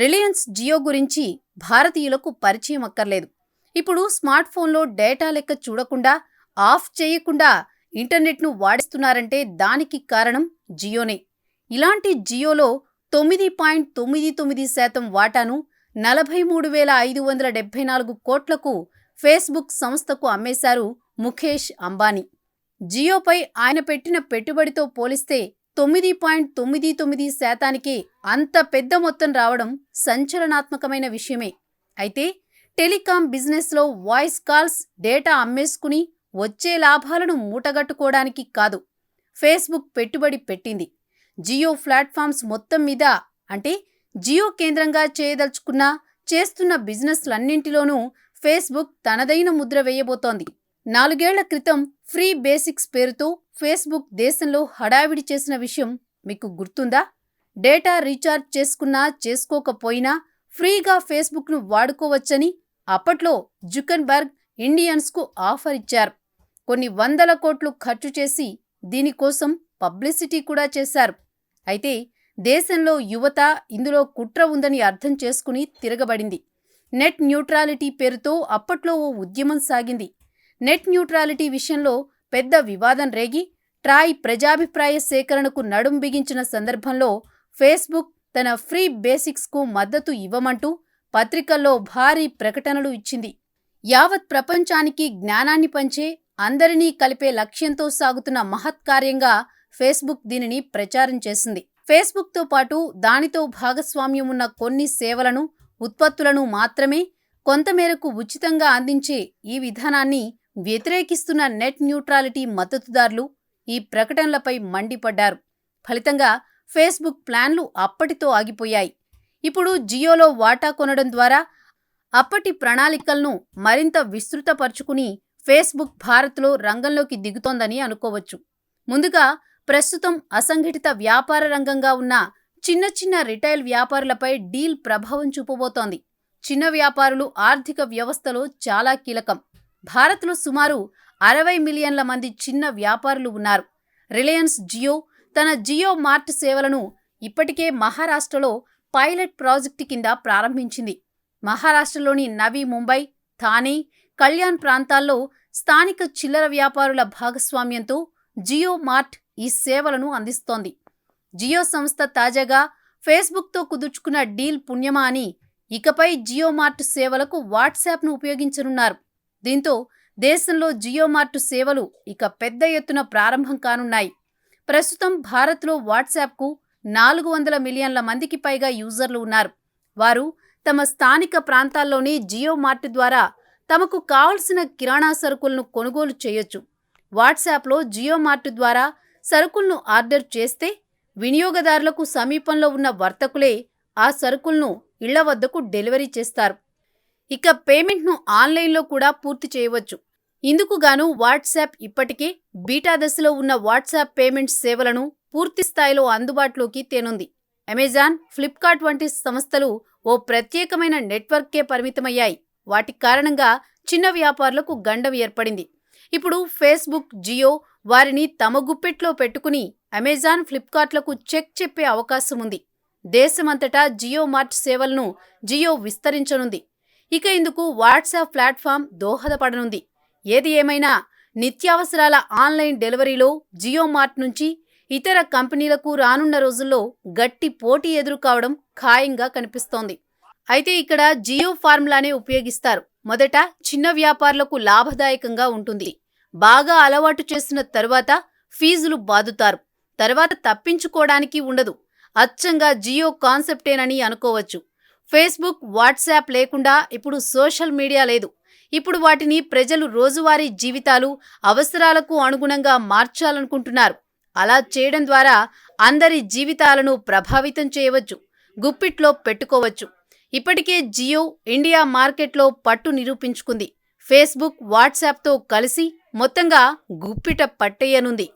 Reliance Jio గురించి భారతీయులకు పరిచయం అక్కర్లేదు. ఇప్పుడు స్మార్ట్ ఫోన్లో డేటా లెక్క చూడకుండా ఆఫ్ చేయకుండా ఇంటర్నెట్ను వాడిస్తున్నారంటే దానికి కారణం జియోనే. ఇలాంటి జియోలో తొమ్మిది పాయింట్ తొమ్మిది తొమ్మిది శాతం వాటాను నలభై మూడు వేల ఐదు వందల డెబ్బై నాలుగు కోట్లకు ఫేస్బుక్ సంస్థకు అమ్మేశారు ముఖేష్ అంబానీ. జియోపై ఆయన పెట్టిన పెట్టుబడితో పోలిస్తే తొమ్మిది పాయింట్ తొమ్మిది తొమ్మిది శాతానికి అంత పెద్ద మొత్తం రావడం సంచలనాత్మకమైన విషయమే. అయితే టెలికాం బిజినెస్లో వాయిస్ కాల్స్ డేటా అమ్మేసుకుని వచ్చే లాభాలను మూటగట్టుకోవడానికి కాదు ఫేస్బుక్ పెట్టుబడి పెట్టింది. జియో ప్లాట్ఫామ్స్ మొత్తం మీద అంటే జియో కేంద్రంగా చేయదలుచుకున్న చేస్తున్న బిజినెస్లన్నింటిలోనూ ఫేస్బుక్ తనదైన ముద్ర వేయబోతోంది. నాలుగేళ్ళ క్రితం ఫ్రీ బేసిక్స్ పేరుతో ఫేస్బుక్ దేశంలో హడావిడి చేసిన విషయం మీకు గుర్తుందా? డేటా రీఛార్జ్ చేసుకున్నా చేసుకోకపోయినా ఫ్రీగా ఫేస్బుక్ను వాడుకోవచ్చని అప్పట్లో జుకన్బర్గ్ ఇండియన్స్కు ఆఫర్ ఇచ్చారు. కొన్ని వందల కోట్లు ఖర్చు చేసి దీనికోసం పబ్లిసిటీ కూడా చేశారు. అయితే దేశంలో యువత ఇందులో కుట్ర ఉందని అర్థం చేసుకుని తిరగబడింది. నెట్ న్యూట్రాలిటీ పేరుతో అప్పట్లో ఓ ఉద్యమం సాగింది. నెట్ న్యూట్రాలిటీ విషయంలో పెద్ద వివాదం రేగి ట్రాయ్ ప్రజాభిప్రాయ సేకరణకు నడుం బిగించిన సందర్భంలో ఫేస్బుక్ తన ఫ్రీ బేసిక్స్కు మద్దతు ఇవ్వమంటూ పత్రికల్లో భారీ ప్రకటనలు ఇచ్చింది. యావత్ ప్రపంచానికి జ్ఞానాన్ని పంచే అందరినీ కలిపే లక్ష్యంతో సాగుతున్న మహత్కార్యంగా ఫేస్బుక్ దీనిని ప్రచారం చేసింది. ఫేస్బుక్తో పాటు దానితో భాగస్వామ్యం ఉన్న కొన్ని సేవలను ఉత్పత్తులను మాత్రమే కొంతమేరకు ఉచితంగా అందించే ఈ విధానాన్ని వ్యతిరేకిస్తున్న నెట్ న్యూట్రాలిటీ మద్దతుదారులు ఈ ప్రకటనలపై మండిపడ్డారు. ఫలితంగా ఫేస్బుక్ ప్లాన్లు అప్పటితో ఆగిపోయాయి. ఇప్పుడు జియోలో వాటా కొనడం ద్వారా అప్పటి ప్రణాళికలను మరింత విస్తృతపరుచుకుని ఫేస్బుక్ భారత్లో రంగంలోకి దిగుతోందని అనుకోవచ్చు. ముందుగా ప్రస్తుతం అసంఘటిత వ్యాపార రంగంగా ఉన్న చిన్న చిన్న రిటైల్ వ్యాపారులపై డీల్ ప్రభావం చూపబోతోంది. చిన్న వ్యాపారులు ఆర్థిక వ్యవస్థలో చాలా కీలకం. భారత్లో సుమారు అరవై మిలియన్ల మంది చిన్న వ్యాపారులు ఉన్నారు. రిలయన్స్ జియో తన జియో మార్ట్ సేవలను ఇప్పటికే మహారాష్ట్రలో పైలట్ ప్రాజెక్టు కింద ప్రారంభించింది. మహారాష్ట్రలోని నవీ ముంబై థానే కళ్యాణ్ ప్రాంతాల్లో స్థానిక చిల్లర వ్యాపారుల భాగస్వామ్యంతో జియో మార్ట్ ఈ సేవలను అందిస్తోంది. జియో సంస్థ తాజాగా ఫేస్బుక్తో కుదుర్చుకున్న డీల్ పుణ్యమా అని ఇకపై జియో మార్ట్ సేవలకు వాట్సాప్ను ఉపయోగించనున్నారు. దీంతో దేశంలో జియోమార్ట్ సేవలు ఇక పెద్ద ఎత్తున ప్రారంభం కానున్నాయి. ప్రస్తుతం భారత్లో వాట్సాప్కు నాలుగు వందల మిలియన్ల మందికి పైగా యూజర్లు ఉన్నారు. వారు తమ స్థానిక ప్రాంతాల్లోని జియో మార్ట్ ద్వారా తమకు కావలసిన కిరాణా సరుకులను కొనుగోలు చేయొచ్చు. వాట్సాప్లో జియో మార్ట్ ద్వారా సరుకులను ఆర్డర్ చేస్తే వినియోగదారులకు సమీపంలో ఉన్న వర్తకులే ఆ సరుకులను ఇళ్ళ వద్దకు డెలివరీ చేస్తారు. ఇక పేమెంట్ను ఆన్లైన్లో కూడా పూర్తి చేయవచ్చు. ఇందుకు గాను వాట్సాప్ ఇప్పటికే బీటా దశలో ఉన్న వాట్సాప్ పేమెంట్ సేవలను పూర్తి స్థాయిలో అందుబాటులోకి తేనుంది. అమెజాన్ ఫ్లిప్కార్ట్ వంటి సంస్థలు ఓ ప్రత్యేకమైన నెట్వర్క్కే పరిమితమయ్యాయి. వాటి కారణంగా చిన్న వ్యాపారులకు గండం ఏర్పడింది. ఇప్పుడు ఫేస్బుక్ జియో వారిని తమ గుప్పెట్లో పెట్టుకుని అమెజాన్ ఫ్లిప్కార్ట్లకు చెక్ చెప్పే అవకాశం ఉంది దేశమంతటా జియో మార్ట్ సేవలను జియో విస్తరించనుంది. ఇక ఇందుకు వాట్సాప్ ప్లాట్ఫామ్ దోహదపడనుంది. ఏది ఏమైనా నిత్యావసరాల ఆన్లైన్ డెలివరీలో జియో మార్ట్ నుంచి ఇతర కంపెనీలకు రానున్న రోజుల్లో గట్టి పోటీ ఎదురు కావడం ఖాయంగా కనిపిస్తోంది. అయితే ఇక్కడ జియో ఫార్ములానే ఉపయోగిస్తారు. మొదట చిన్న వ్యాపారులకు లాభదాయకంగా ఉంటుంది. బాగా అలవాటు చేసిన తరువాత ఫీజులు బాదుతారు. తర్వాత తప్పించుకోవడానికి ఉండదు. అచ్చంగా జియో కాన్సెప్టేనని అనుకోవచ్చు. ఫేస్బుక్ వాట్సాప్ లేకుండా ఇప్పుడు సోషల్ మీడియా లేదు. ఇప్పుడు వాటిని ప్రజలు రోజువారీ జీవితాలు అవసరాలకు అనుగుణంగా మార్చాలనుకుంటున్నారు. అలా చేయడం ద్వారా అందరి జీవితాలను ప్రభావితం చేయవచ్చు గుప్పిట్లో పెట్టుకోవచ్చు. ఇప్పటికే జియో ఇండియా మార్కెట్లో పట్టు నిరూపించుకుంది. ఫేస్బుక్ వాట్సాప్తో కలిసి మొత్తంగా గుప్పిట పట్టేయనుంది.